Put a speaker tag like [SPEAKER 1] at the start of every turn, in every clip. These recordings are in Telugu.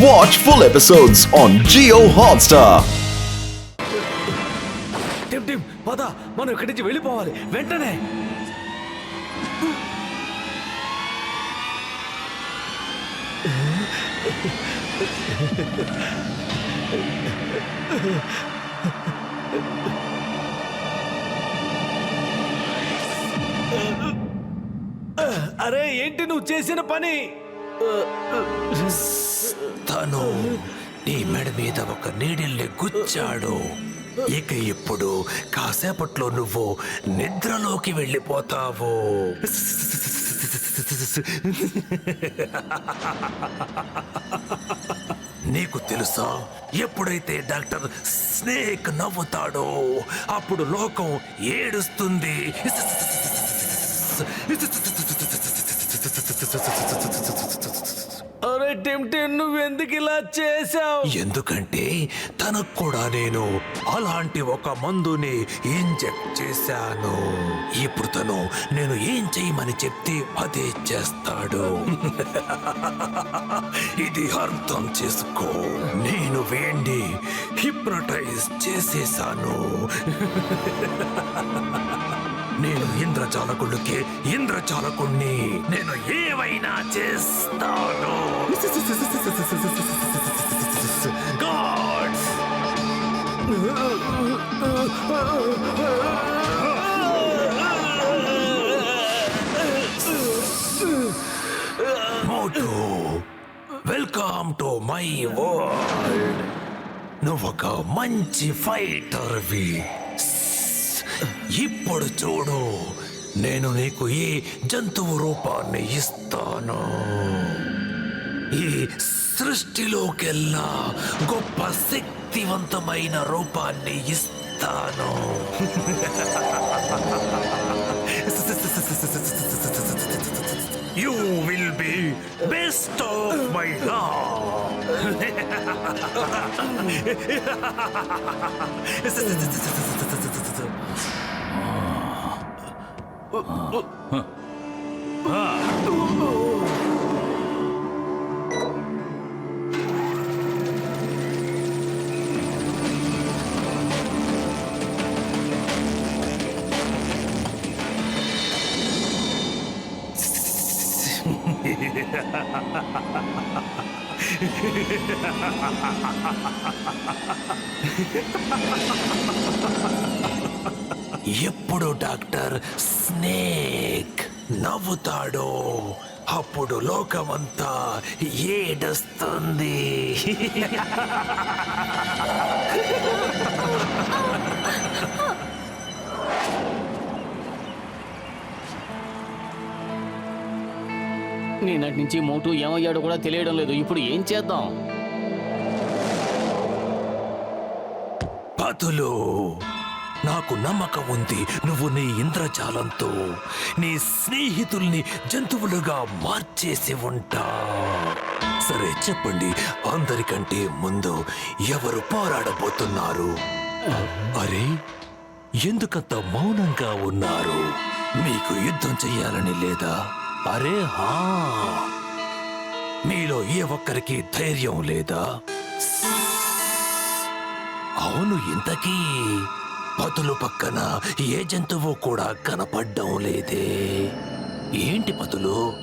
[SPEAKER 1] Watch full episodes on Geo Hotstar.
[SPEAKER 2] Tim Tim పద మనం ఇక్కడి నుంచి వెళ్ళిపోవాలి. వెంటనే. అరే ఏంటి నువ్వు చేసిన పని?
[SPEAKER 3] తను నీ మెడ మీద ఒక నీడిల్ని గుచ్చాడు. ఇక ఇప్పుడు కాసేపట్లో నువ్వు నిద్రలోకి వెళ్ళిపోతావు. నీకు తెలుసా? ఎప్పుడైతే డాక్టర్ స్నేక్ నవ్వుతాడో అప్పుడు లోకం ఏడుస్తుంది
[SPEAKER 2] అరే టిమ్ టిమ్ నువ్వు ఎందుకు ఇలా చేసావు
[SPEAKER 3] ఎందుకంటే తనకు కూడా నేను అలాంటి ఒక మందుని ఇంజెక్ట్ చేశాను. ఇప్పుడు తను నేను ఏం చేయమని చెప్తే అదే చేస్తాడు. ఇది అర్థం చేసుకో. నేను వేండి హిప్నటైజ్ చేసేసాను. నేను ఇంద్రజాలకుడికి ఇంద్రజాలకుణ్ణి నేను ఏవైనా చేస్తాను. Motu welcome to my world. నువ్వొక మంచి ఫైటర్వి ఇప్పుడు చూడు నేను నీకు ఈ జంతువు రూపాన్ని ఇస్తాను. ఈ సృష్టిలోకెల్లా గొప్ప శక్తివంతమైన రూపాన్ని ఇస్తాను. You will be best of my ず。ハハハハ ఎప్పుడు డాక్టర్ స్నేక్ నవ్వుతాడో అప్పుడు లోకమంతా ఏడుస్తుంది.
[SPEAKER 4] నేనటి నుంచి మోటు ఏమయ్యాడో కూడా తెలియడం లేదు. ఇప్పుడు ఏం చేద్దాం?
[SPEAKER 3] పతులు నాకు నమ్మకం ఉంది. నువ్వు నీ ఇంద్రజాలంతో నీ స్నేహితుల్ని జంతువులుగా మార్చేసి ఉంటా. సరే చెప్పండి. అందరికంటే ముందు ఎవరు పోరాడబోతున్నారు? అరే ఎందుకంత మౌనంగా ఉన్నారు? మీకు యుద్ధం చెయ్యాలని లేదా? అరే హా. మీలో ఏ ఒక్కరికి ధైర్యం లేదా? అవును ఇంతకీ పతులు పక్కన ఏ జంతువు కూడా కనపడ్డం లేదే. ఏంటి పతులు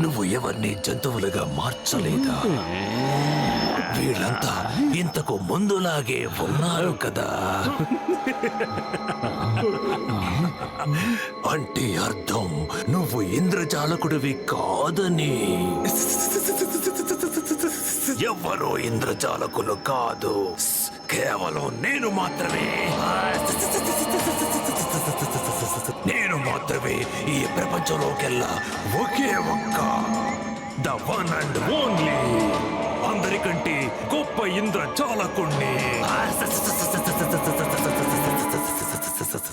[SPEAKER 3] నువ్వు ఎవరిని జంతువులుగా మార్చలేదా? వీళ్ళంతా ఇంతకు ముందులాగే ఉన్నారు కదా. అంటే అర్థం. నువ్వు ఇంద్రజాలకుడివి కాదని. ఎవరో ఇంద్రజాలకులు కాదు. కేవలం నేను మాత్రమే. నేను మాత్రమే ఈ ప్రపంచంలోకెల్లా ఒకే ఒక్క. ద వన్ అండ్ ఓన్లీ అందరికంటే గొప్ప ఇంద్రజాలకుణ్ణి.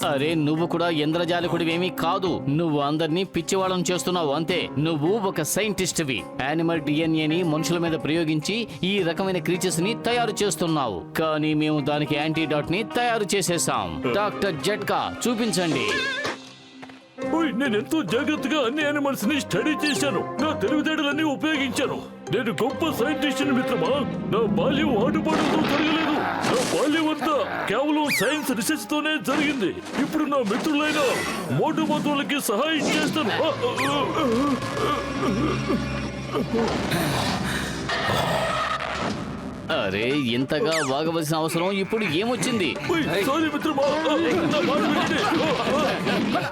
[SPEAKER 4] అరే నువ్వు కూడా ఇంద్రజాలకుడివేమీ కాదు. నువ్వు అందరినీ పిచ్చివాళ్ళం చేస్తున్నావు అంతే. నువ్వు ఒక సైంటిస్ట్వి. యానిమల్ డిఎన్ఏని మనుషుల మీద ప్రయోగించి ఈ రకమైన క్రీచర్స్ని తయారు చేస్తున్నావు. కానీ మేము దానికి యాంటీడాట్ని తయారు చేసేసాం డాక్టర్ జట్కా చూపించండి.
[SPEAKER 5] నేను ఎంతో జాగ్రత్తగా అన్ని యానిమల్స్ని స్టడీ చేశాను. నా తెలివితేటలన్నీ ఉపయోగించాను. నేను గొప్ప సైంటిస్ట్ మిత్రమా? నా బాల్యం ఆటుపాటులతో జరగలేదు నా బాల్యం అంతా కేవలం సైన్స్ రీసెర్చ్ తోనే జరిగింది. ఇప్పుడు నా మిత్రులైన మోటు మతులకి సహాయం చేస్తాను.
[SPEAKER 4] అరే ఇంతగా వాగవలసిన అవసరం ఇప్పుడు ఏమొచ్చింది?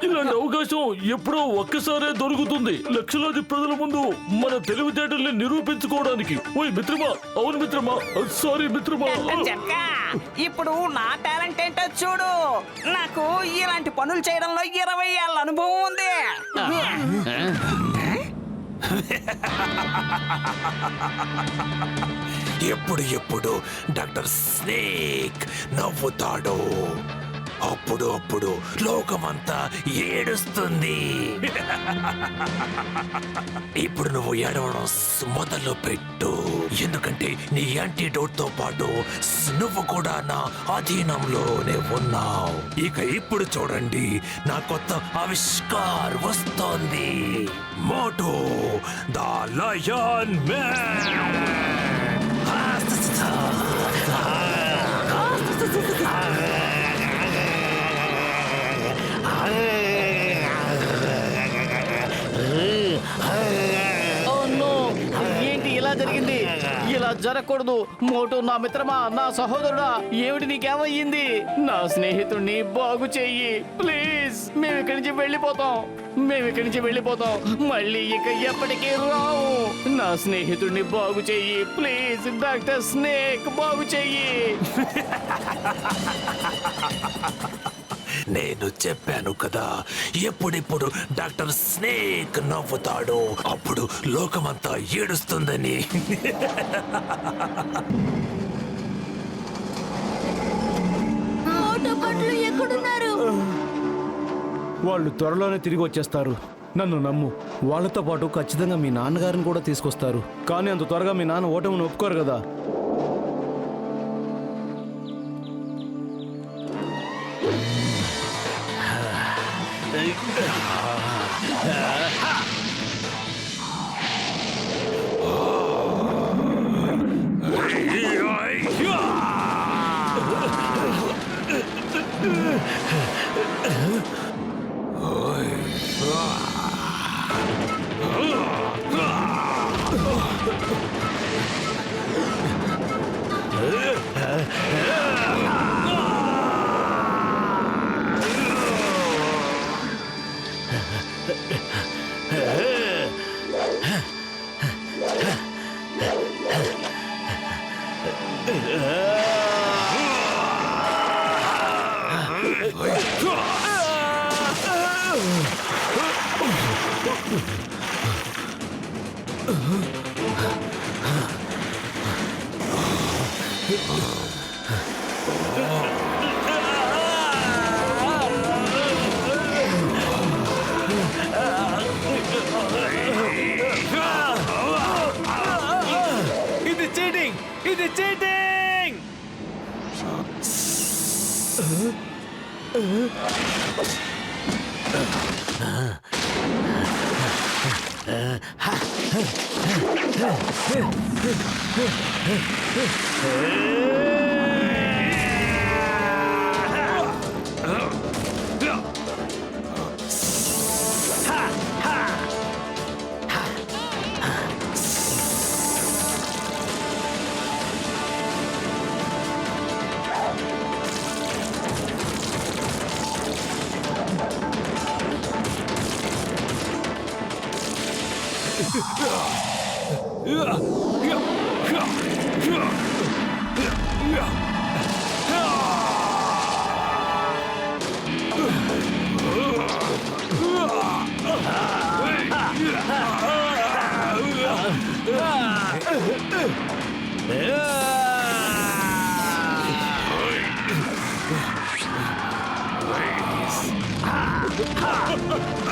[SPEAKER 5] ఇలాంటి అవకాశం ఎప్పుడో ఒక్కసారే దొరుకుతుంది. లక్షలాది ప్రజల ముందు మన తెలివితేటల్ని నిరూపించుకోవడానికి. ఓయ్ మిత్రమా? అవును మిత్రమా? సారీ మిత్రమా?
[SPEAKER 6] ఇప్పుడు నా టాలెంట్ ఏంటో చూడు. నాకు ఇలాంటి పనులు చేయడంలో ఇరవై ఏళ్ళ అనుభవం ఉంది.
[SPEAKER 3] ఎప్పుడు ఎప్పుడు డాక్టర్ స్నేక్ నవ్వుతాడు. అప్పుడు అప్పుడు లోకమంతా ఏడుస్తుంది. ఇప్పుడు నువ్వు ఏడవడం మొదలు పెట్టు. ఎందుకంటే నీ యాంటీడోట్తో పాటు నువ్వు కూడా నా అధీనంలోనే ఉన్నావు. ఇక ఇప్పుడు చూడండి నా కొత్త ఆవిష్కార్ వస్తోంది. Motu the lion man.
[SPEAKER 4] Oh ఏంటి ఇలా జరిగింది? ఇలా జరగకూడదు. మోటు నా మిత్రమా నా సహోదరుడా ఏమిటి నీకేమయ్యింది? నా స్నేహితుడిని బాగు చెయ్యి. ప్లీజ్ మేము ఇక్కడి నుంచి వెళ్ళిపోతాం. మేము ఇక్కడి నుంచి వెళ్ళిపోతాం. మళ్ళీ ఇక ఎప్పటికీ రావు. నా స్నేహితుడిని బాగు చెయ్యి. ప్లీజ్ డాక్టర్ స్నేక్ బాగు చెయ్యి.
[SPEAKER 3] నేను చెప్పాను కదా ఎప్పుడెప్పుడు డాక్టర్ స్నేక్ నవ్వుతాడో అప్పుడు లోకమంతా ఏడుస్తుందని.
[SPEAKER 7] ఎక్కడున్నారు?
[SPEAKER 2] వాళ్ళు త్వరలోనే తిరిగి వచ్చేస్తారు. నన్ను నమ్ము. వాళ్ళతో పాటు ఖచ్చితంగా మీ నాన్నగారిని కూడా తీసుకొస్తారు. కానీ అంత త్వరగా మీ నాన్న ఓటమిని ఒప్పుకోరు కదా.
[SPEAKER 5] ఇది 으아!
[SPEAKER 7] 으아! 으아! Ha!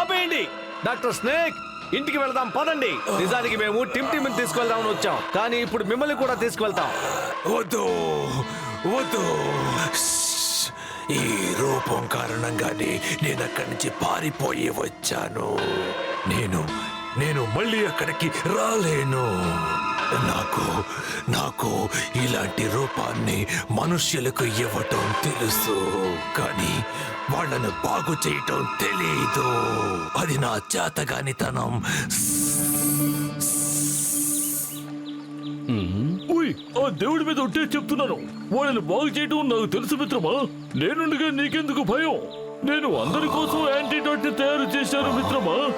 [SPEAKER 7] ఆపేయండి. డాక్టర్ స్నేక్ ఇంటికి వెళ్దాం పదండి. నిజానికి మేము టిమ్ టిమ్ తీసుకెళ్దామని వచ్చాం. కానీ ఇప్పుడు మిమ్మల్ని కూడా తీసుకువెళ్తాం.
[SPEAKER 3] వద్దు వద్దు. ఈ రూపం కారణంగానే నేను అక్కడి నుంచి పారిపోయి వచ్చాను. నేను నేను మళ్ళీ అక్కడికి రాలేను. నాకు నాకు ఇలాంటి రూపాన్ని మనుష్యులకు ఇవ్వటం తెలుసు. కానీ వాళ్ళను బాగు చేయటం తెలీదు. అది నా చేతగానితనం.
[SPEAKER 5] ఉయ్ ఆ దేవుడి మీద ఉంటే చెప్తున్నాను. వాళ్ళని బాగు చేయడం నాకు తెలుసు మిత్రమా? నేనుండగా నీకెందుకు భయం? నేను అందరి కోసం యాంటీడోట్ని తయారు చేశాను మిత్రమా?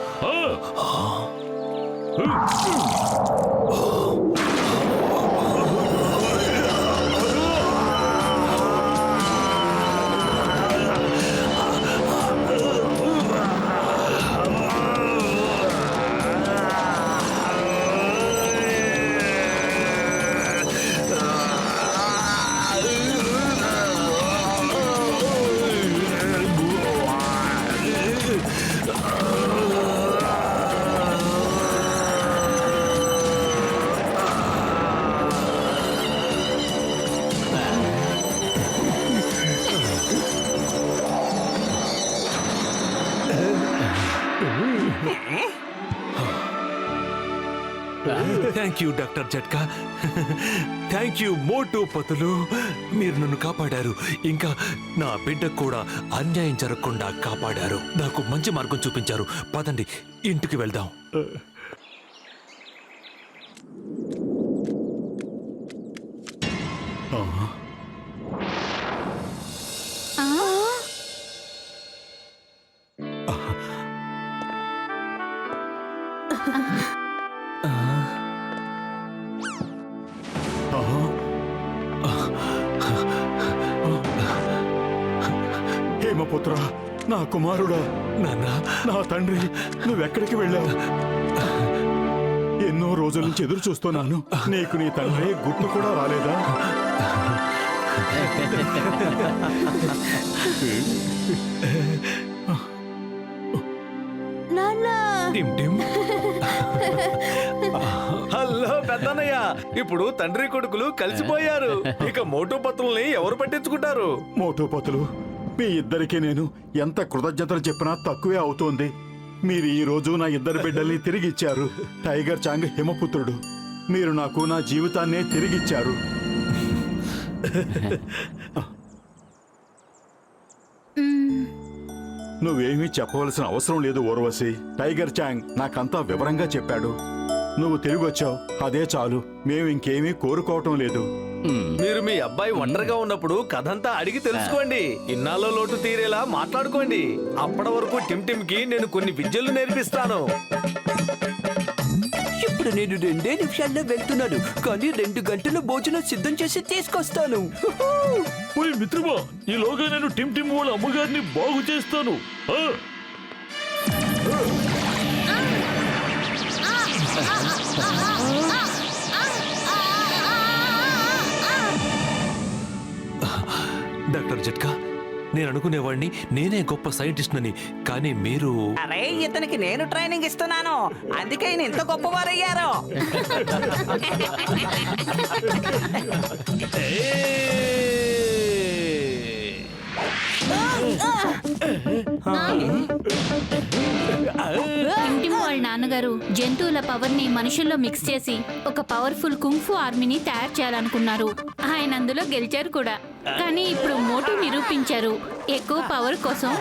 [SPEAKER 3] Thank you doctor Jhatka thank you Motu Patlu మీరు నన్ను కాపాడారు. ఇంకా నా బిడ్డకు కూడా అన్యాయం జరగకుండా కాపాడారు. నాకు మంచి మార్గం చూపించారు. పదండి ఇంటికి వెళ్దాం.
[SPEAKER 2] హేమపుత్ర నా కుమారుడా
[SPEAKER 3] నాన్న.
[SPEAKER 2] నా తండ్రి నువ్వెక్కడికి వెళ్ళావు? ఎన్నో రోజుల నుంచి ఎదురు చూస్తున్నాను. నీకు నీ తండ్రి గుర్తు కూడా రాలేదా?
[SPEAKER 7] హలో పెద్దన్నయ్య. ఇప్పుడు తండ్రి కొడుకులు కలిసిపోయారు. ఇక మోటు పత్రుల్ని ఎవరు పట్టించుకుంటారు?
[SPEAKER 2] మోటోపతులు మీ ఇద్దరికి నేను ఎంత కృతజ్ఞతలు చెప్పినా తక్కువే అవుతోంది. మీరు ఈ రోజు నా ఇద్దరు బిడ్డల్ని తిరిగిచ్చారు. టైగర్ చాంగ్ హిమపుత్రుడు. మీరు నాకు నా జీవితాన్నే తిరిగిచ్చారు. నువ్వేమీ చెప్పవలసిన అవసరం లేదు ఓర్వశి. టైగర్ చాంగ్ నాకంతా వివరంగా చెప్పాడు. నువ్వు తిరిగొచ్చావు. అదే చాలు. మేము ఇంకేమీ కోరుకోవటం లేదు.
[SPEAKER 7] మీరు మీ అబ్బాయి ఒంటరిగా ఉన్నప్పుడు కథంతా అడిగి తెలుసుకోండి ఇన్నాళ్ళ లోటు తీరేలా మాట్లాడుకోండి అప్పటి వరకు టిమ్ టిమ్కి నేను కొన్ని విద్యలు నేర్పిస్తాను
[SPEAKER 8] ఇప్పుడు నేను రెండే నిమిషాల్లో వెళ్తున్నాను కానీ రెండు గంటల భోజనం సిద్ధం చేసి తీసుకొస్తాను
[SPEAKER 5] ఉయ్ మిత్రమా ఈలోగా నేను టిమ్ టిమ్ వాళ్ళ అమ్మగారిని బాగు చేస్తాను ఆ?
[SPEAKER 3] డాక్టర్ జట్కా నేను అనుకునేవాడిని నేనే గొప్ప సైంటిస్ట్ అని కానీ మీరు
[SPEAKER 6] అరే ఇతనికి నేను ట్రైనింగ్ ఇస్తున్నాను. అందుకే ఈయన ఇంత గొప్పవారయ్యారు.
[SPEAKER 9] జంతువుల పవర్ని మనుషుల్లో మిక్స్ చేసి ఒక పవర్ఫుల్ కుంఫు ఆర్మీని తయారు చేయాలనుకున్నారు. ఆయన అందులో గెలిచారు కూడా. కానీ ఇప్పుడు మోటు నిరూపించారు. ఎక్కువ పవర్ కోసం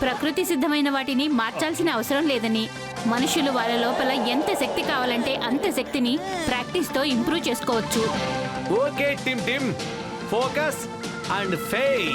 [SPEAKER 9] ప్రకృతి సిద్ధమైన వాటిని మార్చాల్సిన అవసరం లేదని. మనుషులు వాళ్ళ లోపల ఎంత శక్తి కావాలంటే అంత శక్తిని ప్రాక్టీస్తో ఇంప్రూవ్ చేసుకోవచ్చు.
[SPEAKER 7] Okay Tim Tim focus and fail.